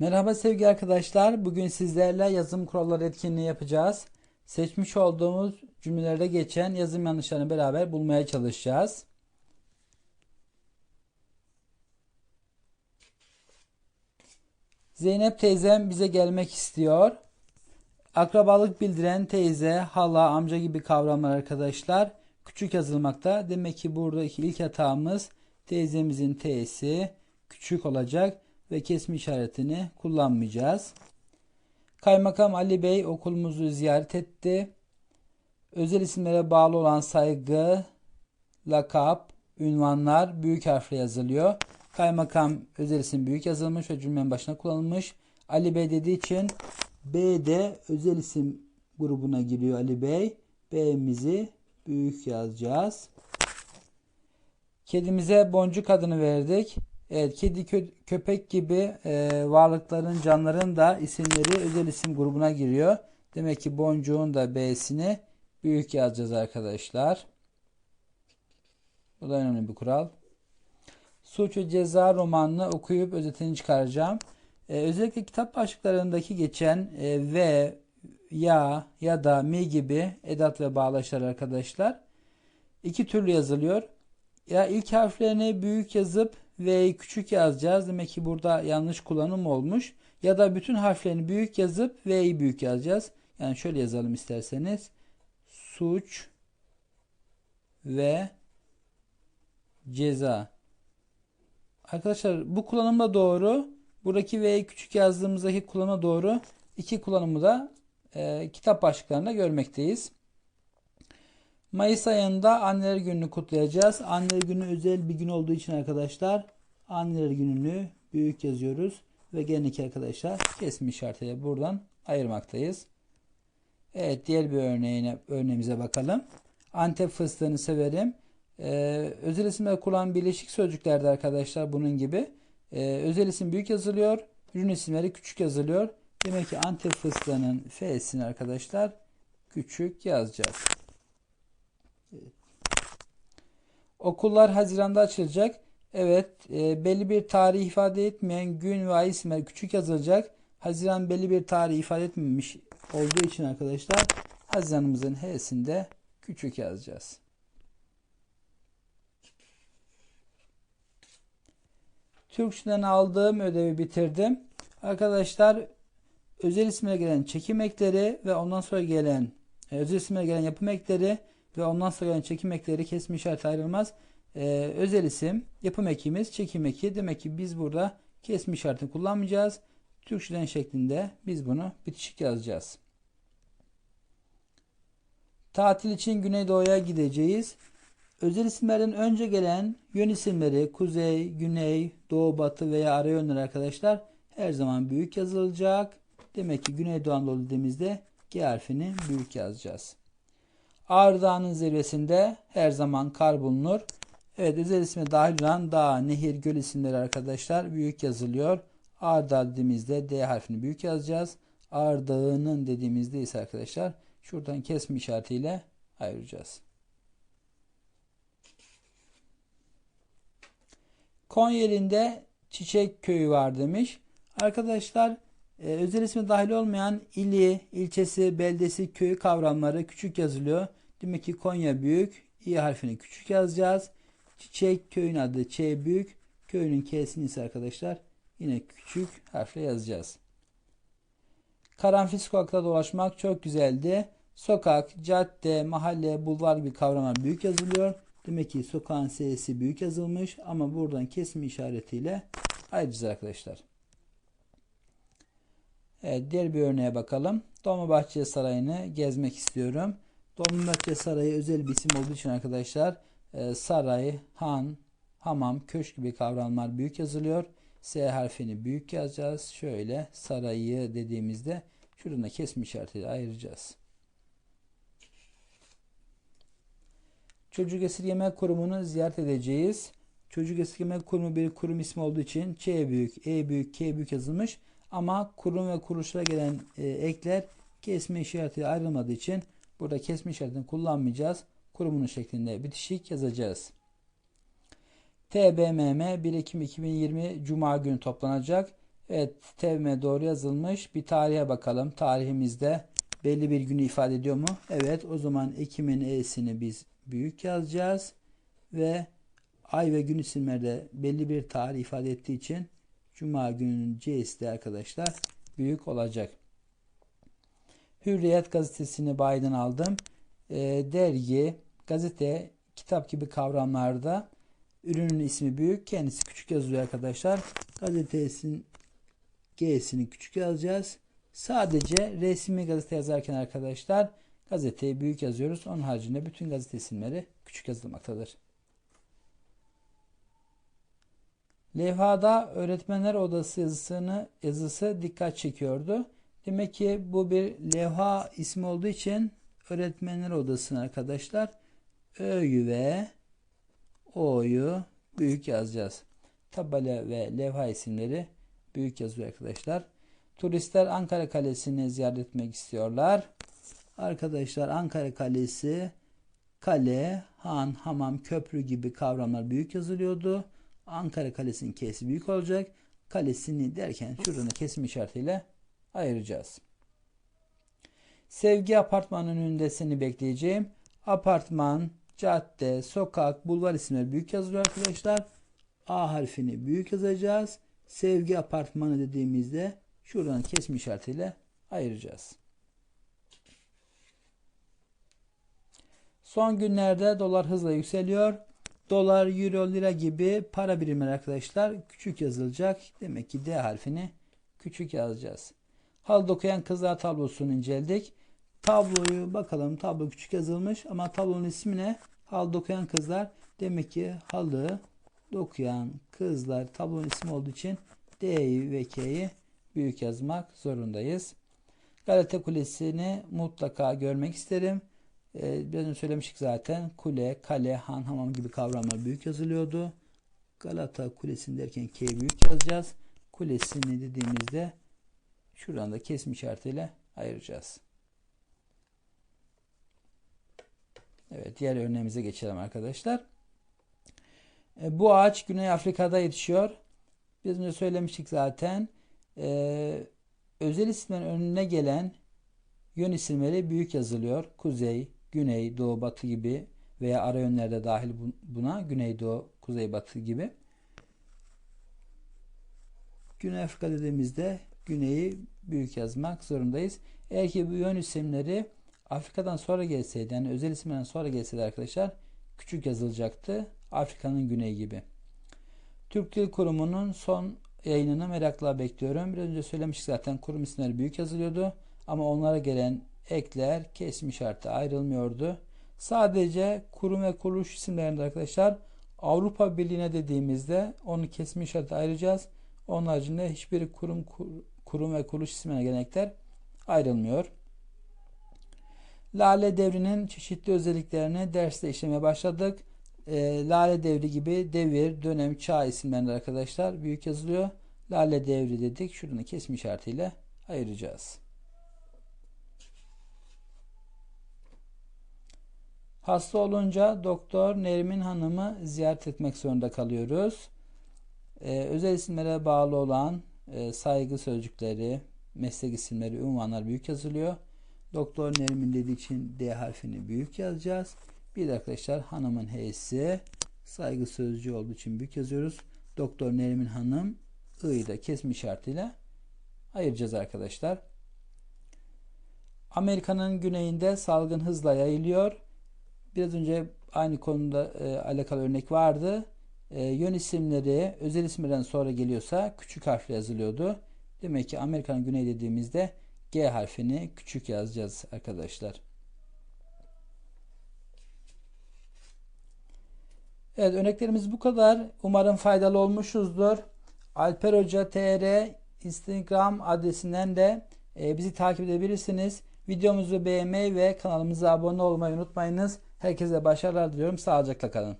Merhaba sevgili arkadaşlar. Bugün sizlerle yazım kuralları etkinliği yapacağız. Seçmiş olduğumuz cümlelerde geçen yazım yanlışlarını beraber bulmaya çalışacağız. Zeynep teyzem bize gelmek istiyor. Akrabalık bildiren teyze, hala, amca gibi kavramlar arkadaşlar küçük yazılmakta. Demek ki buradaki ilk hatamız teyzemizin t'si küçük olacak ve kesme işaretini kullanmayacağız. Kaymakam Ali Bey okulumuzu ziyaret etti. Özel isimlere bağlı olan saygı, lakap, ünvanlar büyük harfle yazılıyor. Kaymakam özel isim büyük yazılmış ve cümlenin başına kullanılmış. Ali Bey dediği için B de özel isim grubuna giriyor Ali Bey. B'mizi büyük yazacağız. Kedimize boncuk adını verdik. Evet, kedi, kö köpek gibi e, varlıkların, canların da isimleri özel isim grubuna giriyor. Demek ki boncuğun da B'sini büyük yazacağız arkadaşlar. Bu da önemli bir kural. Suç ve Ceza romanını okuyup özetini çıkaracağım. Ee, özellikle kitap başlıklarındaki geçen e, ve, ya, ya da, mi gibi edat ve bağlaçlar arkadaşlar iki türlü yazılıyor. Ya ilk harflerini büyük yazıp V'yi küçük yazacağız. Demek ki burada yanlış kullanım olmuş. Ya da bütün harflerini büyük yazıp V'yi büyük yazacağız. Yani şöyle yazalım isterseniz. Suç ve ceza. Arkadaşlar bu kullanımda doğru. Buradaki V'yi küçük yazdığımızdaki kullanıma doğru. iki kullanımı da e, kitap başlıklarında görmekteyiz. Mayıs ayında anneler gününü kutlayacağız. Anneler günü özel bir gün olduğu için arkadaşlar anneler gününü büyük yazıyoruz. Ve gene arkadaşlar kesme işaretiyle buradan ayırmaktayız. Evet diğer bir örneğine örneğimize bakalım. Antep fıstığını severim. Ee, özel isimler kullanan birleşik sözcüklerde arkadaşlar bunun gibi. Ee, özel isim büyük yazılıyor. Ürün isimleri küçük yazılıyor. Demek ki Antep fıstığının F'sini arkadaşlar küçük yazacağız. Okullar Haziran'da açılacak. Evet e, belli bir tarih ifade etmeyen gün ve ay isimleri küçük yazılacak. Haziran belli bir tarih ifade etmemiş olduğu için arkadaşlar Haziran'ımızın H'sinde küçük yazacağız. Türkçeden aldığım ödevi bitirdim. Arkadaşlar özel ismine gelen çekim ekleri ve ondan sonra gelen e, özel ismine gelen yapım ekleri ve ondan sonra çekim ekleri kesme işareti ayrılmaz. Ee, özel isim, yapım ekimiz, çekim eki. Demek ki biz burada kesme işaretini kullanmayacağız. Türkçeden şeklinde biz bunu bitişik yazacağız. Tatil için Güneydoğu'ya gideceğiz. Özel isimlerden önce gelen yön isimleri kuzey, güney, doğu, batı veya ara yönler arkadaşlar her zaman büyük yazılacak. Demek ki Güneydoğu Anadolu dediğimizde G harfini büyük yazacağız. Ağrı Dağı'nın zirvesinde her zaman kar bulunur. Evet özel ismi dahil olan dağ, nehir, göl isimleri arkadaşlar büyük yazılıyor. Ağrı Dağı dediğimizde D harfini büyük yazacağız. Ağrı Dağı'nın dediğimizde ise arkadaşlar şuradan kesme işaretiyle ayıracağız. Konyeli'nde Çiçek Köyü var demiş. Arkadaşlar e, özel ismi dahil olmayan ili, ilçesi, beldesi, köyü kavramları küçük yazılıyor. Demek ki Konya büyük. İ harfini küçük yazacağız. Çiçek köyün adı Ç büyük. Köyünün K'sini ise arkadaşlar yine küçük harfle yazacağız. Karanfil sokakta dolaşmak çok güzeldi. Sokak, cadde, mahalle, bulvar gibi kavramlar büyük yazılıyor. Demek ki sokağın S'si büyük yazılmış ama buradan kesme işaretiyle ayıracağız arkadaşlar. Evet diğer bir örneğe bakalım. Dolmabahçe Sarayı'nı gezmek istiyorum. Dolmabahçe Sarayı özel bir isim olduğu için arkadaşlar e, saray, han, hamam, köşk gibi kavramlar büyük yazılıyor. S harfini büyük yazacağız. Şöyle sarayı dediğimizde şuradan da kesme işaretiyle ayıracağız. Çocuk Esirgeme Kurumu'nu ziyaret edeceğiz. Çocuk Esirgeme Kurumu bir kurum ismi olduğu için Ç büyük, E büyük, K büyük yazılmış. Ama kurum ve kuruluşlara gelen e, ekler kesme işareti ayrılmadığı için burada kesme işaretini kullanmayacağız. Kurumunun şeklinde bitişik yazacağız. TBMM 1 Ekim 2020 Cuma günü toplanacak. Evet, tevme doğru yazılmış. Bir tarihe bakalım. Tarihimizde belli bir günü ifade ediyor mu? Evet, o zaman Ekim'in E'sini biz büyük yazacağız. Ve ay ve gün isimleri de belli bir tarih ifade ettiği için Cuma gününün C'si de arkadaşlar büyük olacak. Hürriyet gazetesini bayiden aldım. E, dergi, gazete, kitap gibi kavramlarda ürünün ismi büyük, kendisi küçük yazılıyor arkadaşlar. Gazetesinin G'sini küçük yazacağız. Sadece resmi gazete yazarken arkadaşlar gazeteyi büyük yazıyoruz. Onun haricinde bütün gazete isimleri küçük yazılmaktadır. Levhada öğretmenler odası yazısını yazısı dikkat çekiyordu. Demek ki bu bir levha ismi olduğu için öğretmenler odasını arkadaşlar Ö'yü ve O'yu büyük yazacağız. Tabela ve levha isimleri büyük yazıyor arkadaşlar. Turistler Ankara Kalesi'ni ziyaret etmek istiyorlar. Arkadaşlar Ankara Kalesi, kale, han, hamam, köprü gibi kavramlar büyük yazılıyordu. Ankara Kalesi'nin kesi büyük olacak. Kalesini derken şuradan kesim işaretiyle ayıracağız. Sevgi apartmanın önünde seni bekleyeceğim. Apartman, cadde, sokak, bulvar isimleri büyük yazılıyor arkadaşlar. A harfini büyük yazacağız. Sevgi apartmanı dediğimizde şuradan kesim işaretiyle ayıracağız. Son günlerde dolar hızla yükseliyor. Dolar, euro, lira gibi para birimleri arkadaşlar küçük yazılacak. Demek ki D harfini küçük yazacağız. Hal dokuyan kızlar tablosunu inceledik. Tabloyu bakalım. Tablo küçük yazılmış ama tablonun ismi ne? Hal dokuyan kızlar. Demek ki halı dokuyan kızlar tablonun ismi olduğu için D'yi ve K'yi büyük yazmak zorundayız. Galata Kulesi'ni mutlaka görmek isterim. Ee, biraz önce söylemiştik zaten. Kule, kale, han, hamam gibi kavramlar büyük yazılıyordu. Galata Kulesi'ni derken K'yi büyük yazacağız. Kulesini dediğimizde şuradan da kesim işaretiyle ayıracağız. Evet diğer örneğimize geçelim arkadaşlar. E, bu ağaç Güney Afrika'da yetişiyor. Biraz önce söylemiştik zaten. E, özel isimlerin önüne gelen yön isimleri büyük yazılıyor. Kuzey, güney, doğu, batı gibi veya ara yönlerde dahil buna güney, doğu, kuzey, batı gibi. Güney Afrika dediğimizde güneyi büyük yazmak zorundayız. Eğer ki bu yön isimleri Afrika'dan sonra gelseydi yani özel isimlerden sonra gelseydi arkadaşlar küçük yazılacaktı. Afrika'nın güneyi gibi. Türk Dil Kurumu'nun son yayınını merakla bekliyorum. Biraz önce söylemiştik zaten kurum isimleri büyük yazılıyordu. Ama onlara gelen ekler kesim işareti ayrılmıyordu. Sadece kurum ve kuruluş isimlerinde arkadaşlar Avrupa Birliği'ne dediğimizde onu kesme işareti ayıracağız. Onun haricinde hiçbir kurum kurum ve kuruluş isimlerine gelen ekler ayrılmıyor. Lale devrinin çeşitli özelliklerini derste işlemeye başladık. E, Lale devri gibi devir, dönem, çağ isimlerinde arkadaşlar büyük yazılıyor. Lale devri dedik. Şuranın kesme işaretiyle ayıracağız. Hasta olunca doktor Nerimin Hanım'ı ziyaret etmek zorunda kalıyoruz. Ee, özel isimlere bağlı olan e, saygı sözcükleri, meslek isimleri, ünvanlar büyük yazılıyor. Doktor Nerimin dediği için D harfini büyük yazacağız. Bir de arkadaşlar hanımın H'si saygı sözcüğü olduğu için büyük yazıyoruz. Doktor Nerimin Hanım I'yı da kesme işaretiyle ayıracağız arkadaşlar. Amerika'nın güneyinde salgın hızla yayılıyor. Biraz önce aynı konuda e, alakalı örnek vardı. E, yön isimleri özel isimlerden sonra geliyorsa küçük harfle yazılıyordu. Demek ki Amerika'nın güney dediğimizde G harfini küçük yazacağız arkadaşlar. Evet örneklerimiz bu kadar. Umarım faydalı olmuşuzdur. Alper Hoca TR Instagram adresinden de e, bizi takip edebilirsiniz. Videomuzu beğenmeyi ve kanalımıza abone olmayı unutmayınız. Herkese başarılar diliyorum. Sağlıcakla kalın.